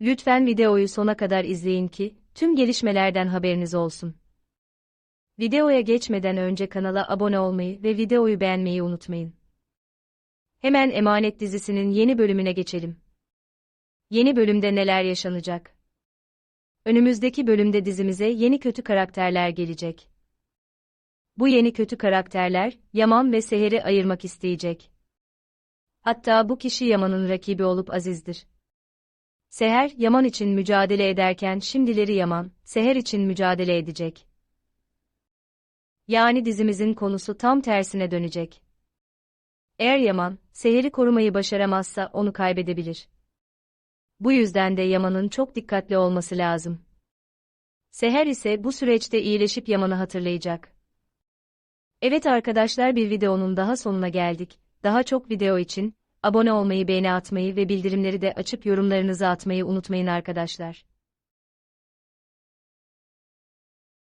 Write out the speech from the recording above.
Lütfen videoyu sona kadar izleyin ki, tüm gelişmelerden haberiniz olsun. Videoya geçmeden önce kanala abone olmayı ve videoyu beğenmeyi unutmayın. Hemen Emanet dizisinin yeni bölümüne geçelim. Yeni bölümde neler yaşanacak? Önümüzdeki bölümde dizimize yeni kötü karakterler gelecek. Bu yeni kötü karakterler, Yaman ve Seher'i ayırmak isteyecek. Hatta bu kişi Yaman'ın rakibi olup Aziz'dir. Seher, Yaman için mücadele ederken şimdileri Yaman, Seher için mücadele edecek. Yani dizimizin konusu tam tersine dönecek. Eğer Yaman, Seher'i korumayı başaramazsa onu kaybedebilir. Bu yüzden de Yaman'ın çok dikkatli olması lazım. Seher ise bu süreçte iyileşip Yaman'ı hatırlayacak. Evet arkadaşlar bir videonun daha sonuna geldik. Daha çok video için abone olmayı, beğeni atmayı ve bildirimleri de açıp yorumlarınızı atmayı unutmayın arkadaşlar.